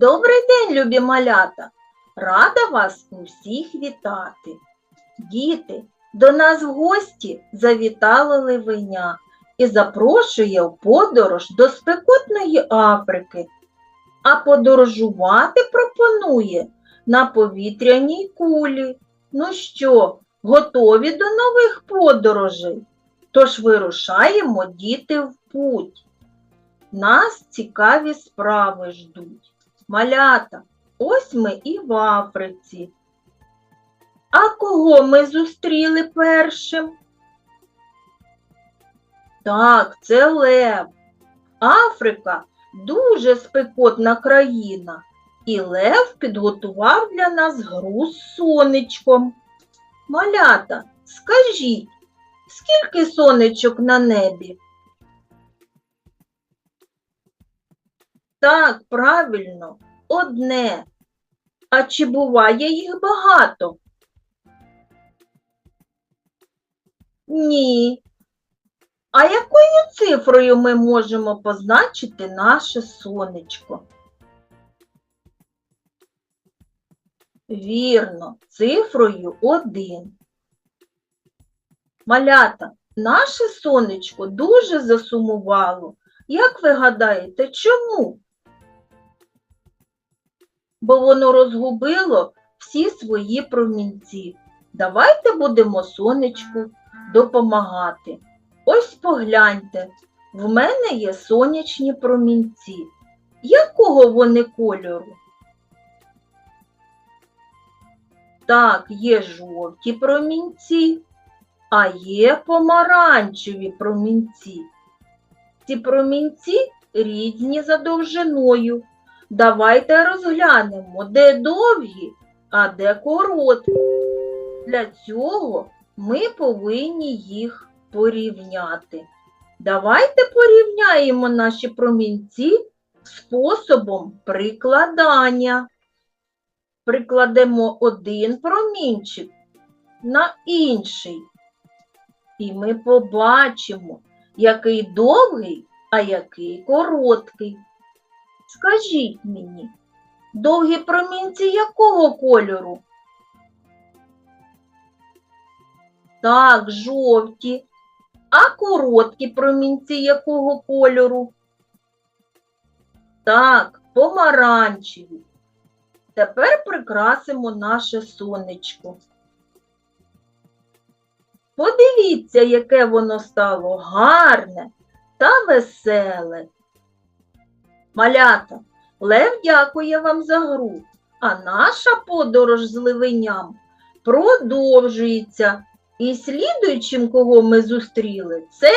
Добрий день, любі малята! Рада вас усіх вітати. Діти, до нас в гості завітала ливеня і запрошує в подорож до спекотної Африки, а подорожувати пропонує на повітряній кулі. Ну що, готові до нових подорожей? Тож вирушаємо діти в путь. Нас цікаві справи ждуть. Малята, ось ми і в Африці. А кого ми зустріли першим? Так, це Лев. Африка дуже спекотна країна, і Лев підготував для нас гру з сонечком. Малята, скажіть, скільки сонечок на небі? Так, правильно, одне. А чи буває їх багато? Ні. А якою цифрою ми можемо позначити наше сонечко? Вірно, цифрою 1. Малята, наше сонечко дуже засумувало. Як ви гадаєте, чому? Бо воно розгубило всі свої промінці. Давайте будемо сонечку допомагати. Ось погляньте, в мене є сонячні промінці. Якого вони кольору? Так, є жовті промінці, а є помаранчеві промінці. Ці промінці різні за довжиною. Давайте розглянемо, де довгі, а де короткі. Для цього ми повинні їх порівняти. Давайте порівняємо наші промінці способом прикладання. Прикладемо один промінчик на інший. І ми побачимо, який довгий, а який короткий. Скажіть мені, довгі промінці якого кольору? Так, жовті. А короткі промінці якого кольору? Так, помаранчеві. Тепер прикрасимо наше сонечко. Подивіться, яке воно стало гарне та веселе. Малята, Лев дякує вам за гру, а наша подорож з ливеням продовжується. І слідуючим, кого ми зустріли, це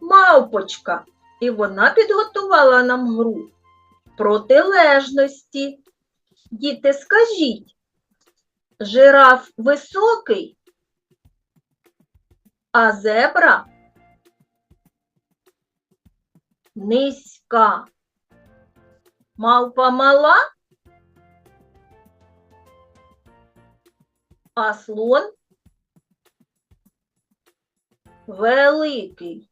мавпочка. І вона підготувала нам гру протилежності. Діти, скажіть, жираф високий, а зебра низька. Мавпа мала, а слон великий.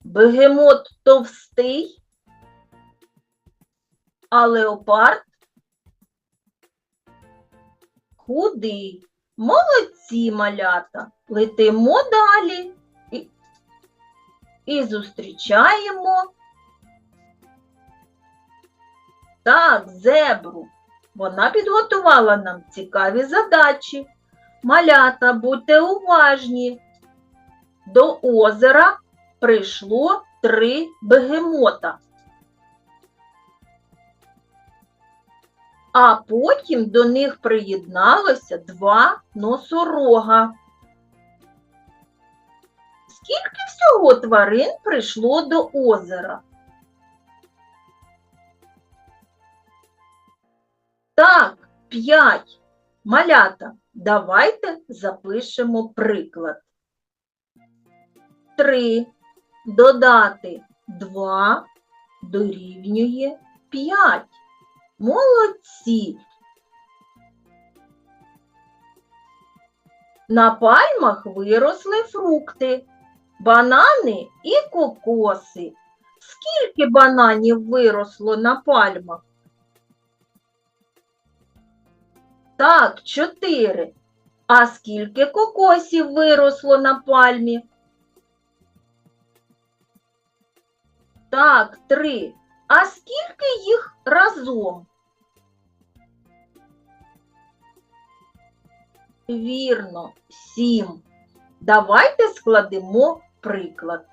Бегемот товстий, а леопард худий. Молодці малята. Летимо далі і зустрічаємо. Так, зебру. Вона підготувала нам цікаві задачі. Малята, будьте уважні. До озера прийшло три бегемота. А потім до них приєдналося два носорога. Скільки всього тварин прийшло до озера? Так, п'ять. Малята, давайте запишемо приклад. Три додати два дорівнює п'ять. Молодці. На пальмах виросли фрукти, банани і кокоси. скільки бананів виросло на пальмах? Так, чотири. А скільки кокосів виросло на пальмі? Так, три. А скільки їх разом? Вірно, сім. Давайте складемо приклад.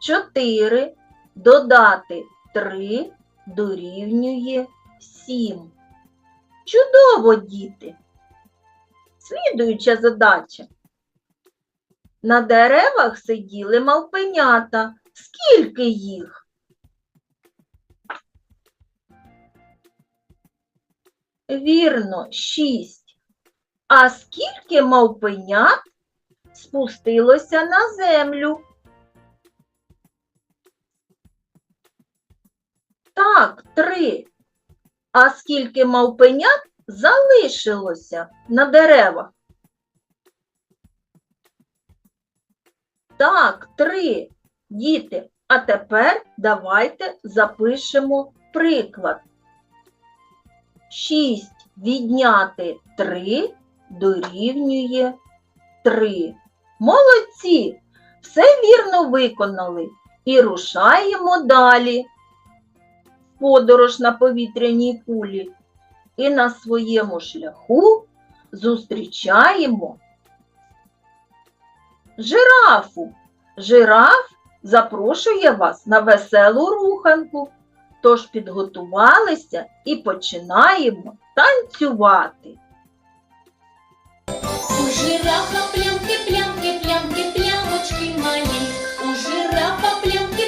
4 додати 3 дорівнює 7. Чудово, діти! Слідуюча задача. На деревах сиділи мавпенята. Скільки їх? Вірно, 6. А скільки мавпенят спустилося на землю? Так, три. А скільки мавпенят залишилося на деревах? Так, три. Діти, а тепер давайте запишемо приклад. 6 відняти 3 дорівнює 3. Молодці! Все вірно виконали і рушаємо далі. Подорож на повітряній кулі. І на своєму шляху зустрічаємо жирафу. Жираф запрошує вас на веселу руханку. Тож підготувалися і починаємо танцювати. Жирафа плямки, плямки, плямки, плямочки малі. У жирафа плямки,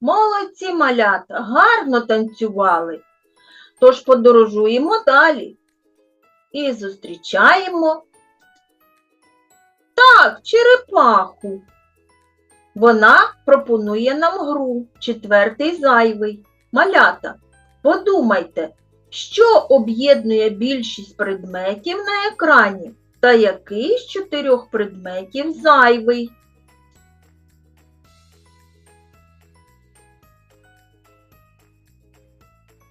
Молодці малята, гарно танцювали. Тож подорожуємо далі і зустрічаємо так, черепаху. Вона пропонує нам гру четвертий зайвий. Малята, подумайте, що об'єднує більшість предметів на екрані та який з чотирьох предметів зайвий.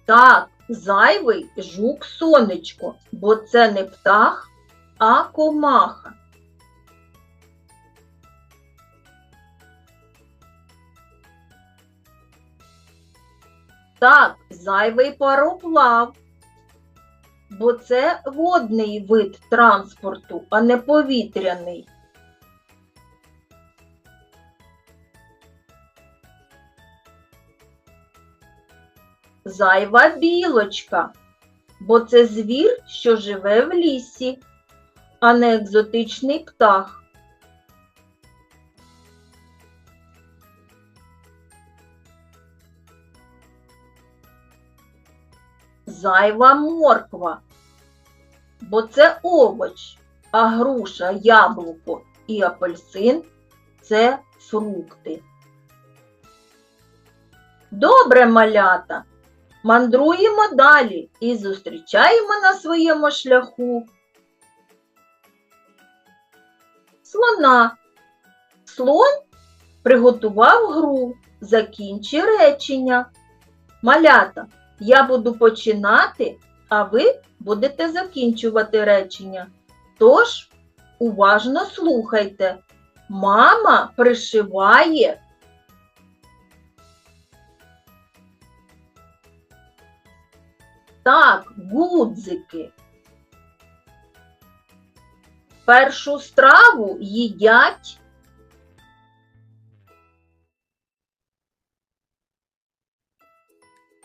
Так, зайвий жук сонечко, бо це не птах, а комаха. Так, зайвий пароплав, бо це водний вид транспорту, а не повітряний. Зайва білочка, бо це звір, що живе в лісі, а не екзотичний птах. Зайва морква, бо це овоч, а груша, яблуко і апельсин це фрукти. Добре, малята, мандруємо далі і зустрічаємо на своєму шляху слона. Слон приготував гру, закінчи речення. Малята, я буду починати, а ви будете закінчувати речення. Тож, уважно слухайте. Мама пришиває Так, гудзики. Першу страву їдять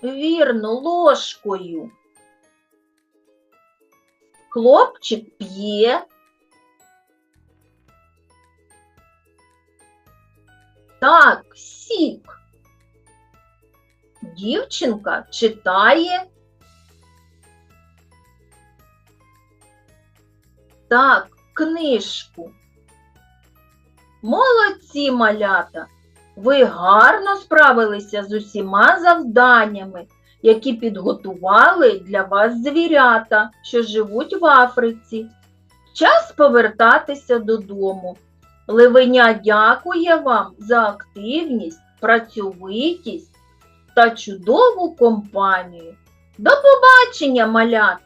вірно ложкою. Хлопчик п'є. Так, сік. Дівчинка читає. Так, книжку. Молодці, малята! Ви гарно справилися з усіма завданнями, які підготували для вас звірята, що живуть в Африці. Час повертатися додому. Ливеня дякує вам за активність, працьовитість та чудову компанію. До побачення, малята!